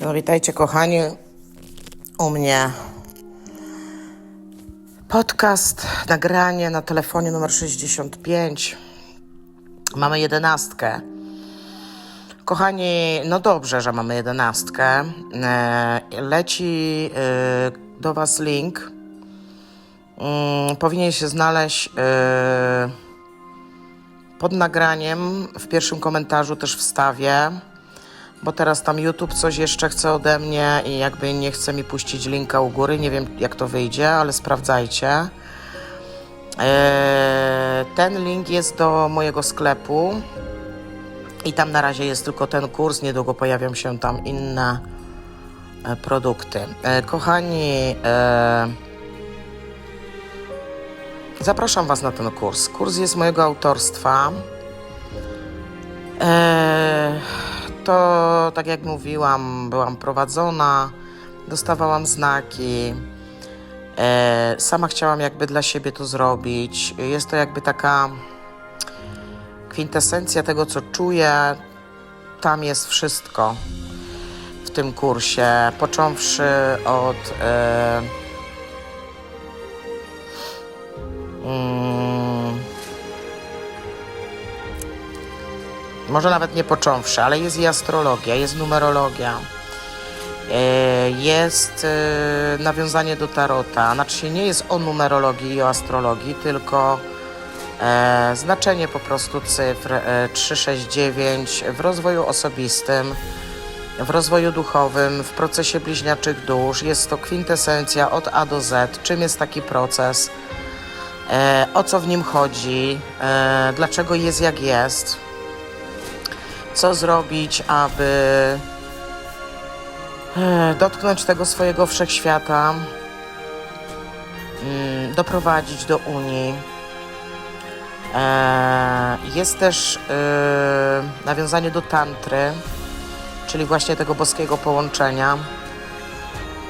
No witajcie kochani u mnie. Podcast, nagranie na telefonie numer 65. Mamy jedenastkę. Kochani, no dobrze, że mamy jedenastkę. E, Leci e, do Was link. Mm, Powinien się znaleźć e, pod nagraniem. W pierwszym komentarzu też wstawię bo teraz tam YouTube coś jeszcze chce ode mnie i jakby nie chce mi puścić linka u góry. Nie wiem, jak to wyjdzie, ale sprawdzajcie. Eee, ten link jest do mojego sklepu i tam na razie jest tylko ten kurs. Niedługo pojawią się tam inne e, produkty. E, kochani, e, zapraszam Was na ten kurs. Kurs jest mojego autorstwa. Eee, to, tak jak mówiłam, byłam prowadzona, dostawałam znaki. E, sama chciałam jakby dla siebie to zrobić. Jest to jakby taka kwintesencja tego, co czuję. Tam jest wszystko w tym kursie, począwszy od. E, mm, może nawet nie począwszy, ale jest i astrologia, jest numerologia, e, jest e, nawiązanie do tarota. Znaczy się nie jest o numerologii i o astrologii, tylko e, znaczenie po prostu cyfr e, 369 w rozwoju osobistym, w rozwoju duchowym, w procesie bliźniaczych dusz. Jest to kwintesencja od A do Z. Czym jest taki proces? O co w nim chodzi? Dlaczego jest jak jest? Co zrobić, aby e, dotknąć tego swojego wszechświata, mm, doprowadzić do Unii. E, Jest też e, nawiązanie do tantry, czyli właśnie tego boskiego połączenia.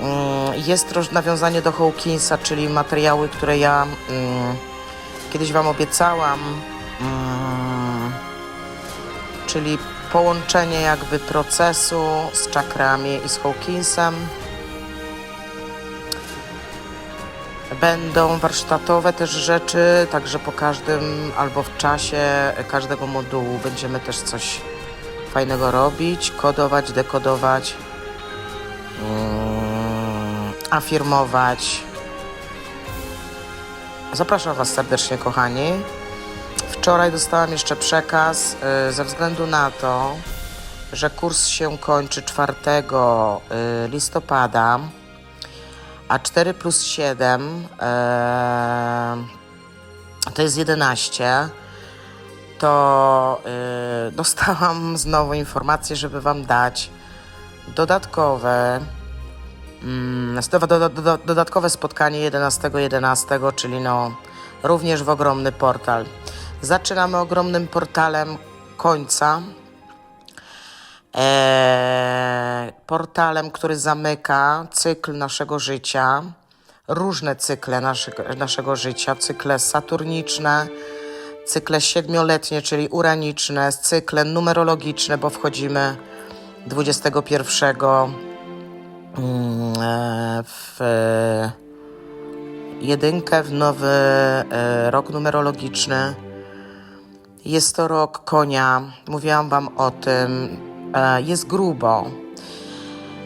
Mm, Jest nawiązanie do Hawkinsa, czyli materiały, które ja mm, kiedyś Wam obiecałam, czyli połączenie jakby procesu z czakrami i z Hawkinsem. Będą warsztatowe też rzeczy, także po każdym albo w czasie każdego modułu będziemy też coś fajnego robić, kodować, dekodować, mm, afirmować. Zapraszam Was serdecznie, kochani. Wczoraj dostałam jeszcze przekaz y, ze względu na to, że kurs się kończy 4 y, listopada, a 4 plus 7 y, to jest 11. To dostałam znowu informację, żeby Wam dać dodatkowe mm, do, do, do, dodatkowe spotkanie 11.11, 11, czyli no również w ogromny portal. Zaczynamy ogromnym portalem końca. Eee, portalem, który zamyka cykl naszego życia, różne cykle naszego, naszego życia, cykle saturniczne, cykle siedmioletnie, czyli uraniczne, cykle numerologiczne, bo wchodzimy 21 mm, e, w jedynkę, w nowy e, rok numerologiczny. Jest to rok konia. Mówiłam Wam o tym. E, Jest grubo.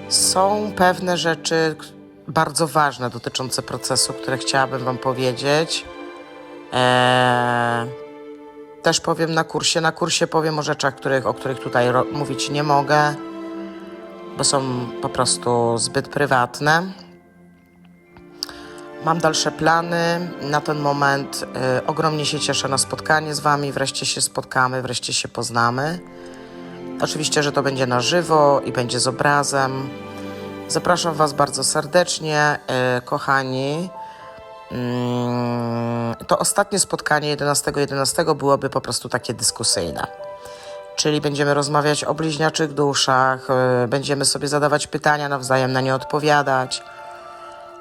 Są pewne rzeczy bardzo ważne dotyczące procesu, które chciałabym Wam powiedzieć. E, Też powiem na kursie. Na kursie powiem o rzeczach, których, o których tutaj mówić nie mogę, bo są po prostu zbyt prywatne. Mam dalsze plany. Na ten moment y, ogromnie się cieszę na spotkanie z Wami. Wreszcie się spotkamy, wreszcie się poznamy. Oczywiście, że to będzie na żywo i będzie z obrazem. Zapraszam Was bardzo serdecznie, y, kochani. Mm, To ostatnie spotkanie 11.11 11 byłoby po prostu takie dyskusyjne. Czyli będziemy rozmawiać o bliźniaczych duszach, y, będziemy sobie zadawać pytania nawzajem, na nie odpowiadać.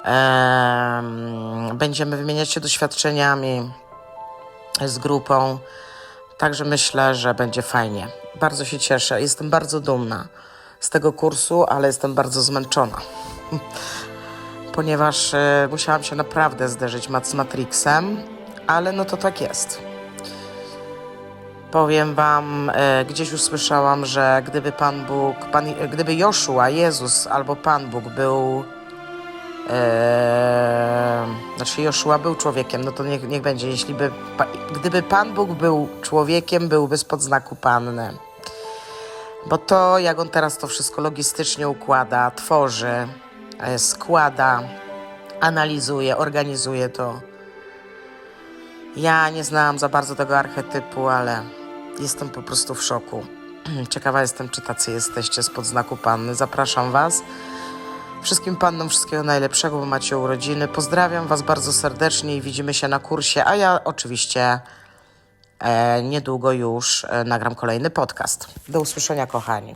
Em, Będziemy wymieniać się doświadczeniami z grupą. Także myślę, że będzie fajnie. Bardzo się cieszę. Jestem bardzo dumna z tego kursu, ale jestem bardzo zmęczona. Ponieważ e, musiałam się naprawdę zderzyć z Matrixem, ale no to tak jest. Powiem wam, e, gdzieś usłyszałam, że gdyby Pan Bóg, Pan, gdyby Joszua, Jezus albo Pan Bóg był Eee, znaczy Joszua był człowiekiem, no to niech, niech będzie. Jeśli by, pa, gdyby Pan Bóg był człowiekiem, byłby spod znaku Panny. Bo to, jak on teraz to wszystko logistycznie układa, tworzy, e, składa, analizuje, organizuje to. Ja nie znałam za bardzo tego archetypu, ale jestem po prostu w szoku. Ciekawa jestem, czy tacy jesteście spod znaku Panny. Zapraszam Was. Wszystkim pannom wszystkiego najlepszego, bo macie urodziny. Pozdrawiam Was bardzo serdecznie i widzimy się na kursie, a ja oczywiście e, niedługo już e, nagram kolejny podcast. Do usłyszenia, kochani.